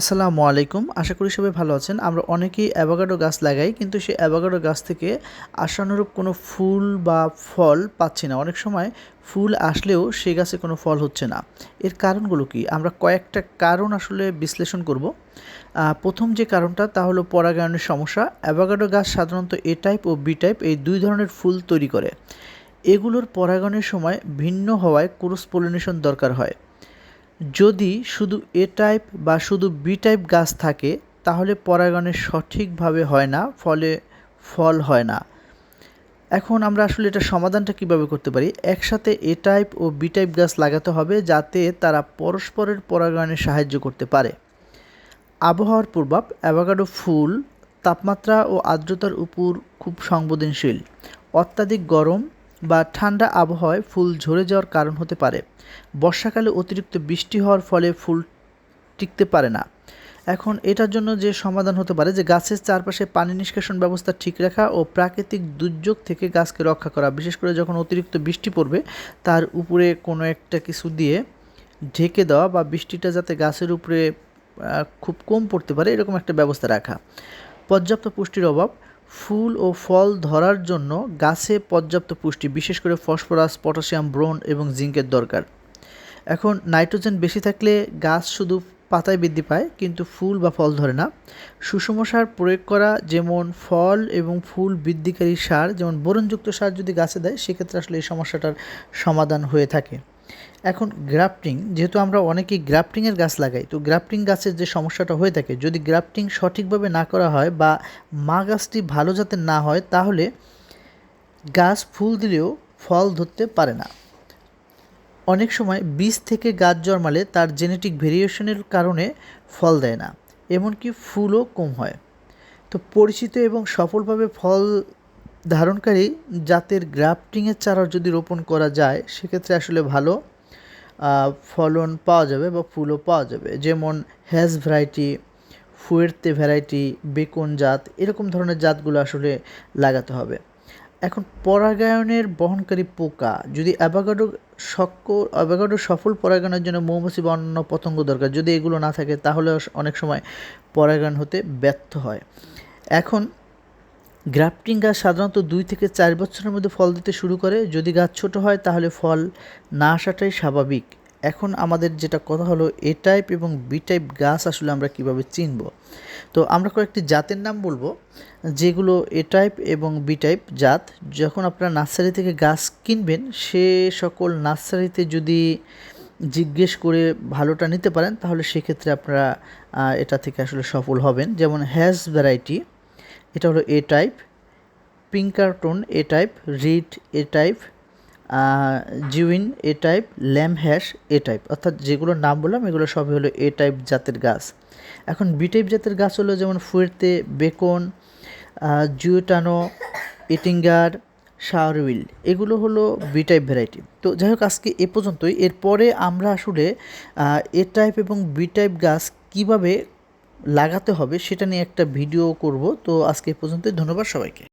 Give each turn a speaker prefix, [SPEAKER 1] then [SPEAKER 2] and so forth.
[SPEAKER 1] আসসালামু আলাইকুম। আশা করি সবাই ভালো আছেন। আমরা অনেকেই অ্যাভোকাডো গাছ লাগাই, কিন্তু সেই অ্যাভোকাডো গাছ থেকে আশানুরূপ কোনো ফুল বা ফল পাচ্ছি না। অনেক সময় ফুল আসলেও সে গাছে কোনো ফল হচ্ছে না। এর কারণগুলো কি? আমরা কয়েকটা কারণ আসলে বিশ্লেষণ করব। প্রথম যে কারণটা, তা হলো পরাগায়নের সমস্যা। অ্যাভোকাডো গাছ সাধারণত এ টাইপ ও বি টাইপ, এই দুই ধরনের ফুল তৈরি করে। এগুলোর পরাগায়নের সময় ভিন্ন হওয়ায় ক্রস পলিনেশন দরকার হয়। যদি শুধু এ টাইপ বা শুধু বি টাইপ গাছ থাকে, তাহলে পরাগণের সঠিকভাবে হয় না, ফলে ফল হয় না। এখন আমরা আসলে এটা সমাধানটা কীভাবে করতে পারি? একসাথে এ টাইপ ও বি টাইপ গাছ লাগাতে হবে, যাতে তারা পরস্পরের পরাগায়নে সাহায্য করতে পারে। আবহাওয়ার প্রভাব অ্যাভোকাডো ফুল, তাপমাত্রা ও আর্দ্রতার উপর খুব সংবেদনশীল। অত্যাধিক গরম বা ঠান্ডা আবহাওয়ায় ফুল ঝরে যাওয়ার কারণ হতে পারে। বর্ষাকালে অতিরিক্ত বৃষ্টি হওয়ার ফলে ফুল টিকতে পারে না। এখন এটার জন্য যে সমাধান হতে পারে যে গাছের চারপাশে পানি নিষ্কাশন ব্যবস্থা ঠিক রাখা ও প্রাকৃতিক দুর্যোগ থেকে গাছকে রক্ষা করা, বিশেষ করে যখন অতিরিক্ত বৃষ্টি পড়বে, তার উপরে কোনো একটা কিছু দিয়ে ঢেকে দেওয়া বা বৃষ্টিটা যাতে গাছের উপরে খুব কম পড়তে পারে, এরকম একটা ব্যবস্থা রাখা। পর্যাপ্ত পুষ্টির অভাব ফুল ও ফল ধরার জন্য গাছে পর্যাপ্ত পুষ্টি, বিশেষ করে ফসফরাস, পটাশিয়াম ব্রোন এবং জিঙ্কের দরকার। এখন নাইট্রোজেন বেশি থাকলে গাছ শুধু পাতায় বৃদ্ধি পায়, কিন্তু ফুল বা ফল ধরে না। সুষম সার প্রয়োগ করা, যেমন ফল এবং ফুল বৃদ্ধিকারী সার, যেমন বোরনযুক্ত সার যদি গাছে দেয়, সেক্ষেত্রে আসলে এই সমস্যাটার সমাধান হয়ে থাকে। এখন গ্রাফটিং, যেহেতু আমরা অনেকেই গ্রাফটিংয়ের গাছ লাগাই, তো গ্রাফটিং গাছের যে সমস্যাটা হয়ে থাকে, যদি গ্রাফটিং সঠিকভাবে না করা হয় বা মা গাছটি ভালো যাতে না হয়, তাহলে গাছ ফুল দিলেও ফল ধরতে পারে না। অনেক সময় বীজ থেকে গাছ জন্মালে তার জেনেটিক ভেরিয়েশনের কারণে ফল দেয় না, এমনকি ফুলও কম হয়। তো পরিচিত এবং সফলভাবে ফল ধারণকারী জাতের গ্রাফটিংয়ের চারা যদি রোপণ করা যায়, সেক্ষেত্রে আসলে ভালো ফলন পাওয়া যাবে বা ফুলও পাওয়া যাবে। যেমন Hass variety, Fuerte variety, Bacon জাত, এরকম ধরনের জাতগুলো আসলে লাগাতে হবে। এখন পরাগায়নের বহনকারী পোকা, যদি অ্যাভাগাডো শক্ক, অ্যাভাগাডো সফল পরাগায়নের জন্য মৌমাছি বা অন্যান্য পতঙ্গ দরকার, যদি এগুলো না থাকে, তাহলে অনেক সময় পরাগায়ন হতে ব্যর্থ হয়। এখন গ্রাফটিং গাছ সাধারণত দুই থেকে চার বছরের মধ্যে ফল দিতে শুরু করে। যদি গাছ ছোট হয়, তাহলে ফল না আসাটাই স্বাভাবিক। এখন আমাদের যেটা কথা হলো, এ টাইপ এবং বি টাইপ গাছ আসলে আমরা কীভাবে চিনব? তো আমরা কয়েকটি জাতের নাম বলব, যেগুলো এ টাইপ এবং বি টাইপ জাত। যখন আপনারা নার্সারি থেকে গাছ কিনবেন, সে সকল নার্সারিতে যদি জিজ্ঞেস করে ভালোটা নিতে পারেন, তাহলে সেক্ষেত্রে আপনারা এটা থেকে আসলে সফল হবেন। যেমন হ্যাজ ভ্যারাইটি এটা হলো A type Pinkerton A type Reed A type Gwen A type Lamb Hass A type অর্থাৎ যেগুলোর নাম বললাম, এগুলো সবই হলো এ টাইপ জাতের গাছ। এখন বি টাইপ জাতের গাছ হলো যেমন ফুয়ের্তে বেকন জিওটানো ইটিঙ্গার শাওরউইল এগুলো হলো বি টাইপ ভ্যারাইটি তো যাই হোক, আজকে এ পর্যন্তই। এরপরে আমরা আসলে এ টাইপ এবং বি টাইপ গাছ কীভাবে লাগাতে হবে সেটা নিয়ে একটা ভিডিও করব। তো আজকে পর্যন্তই ধন্যবাদ সবাইকে।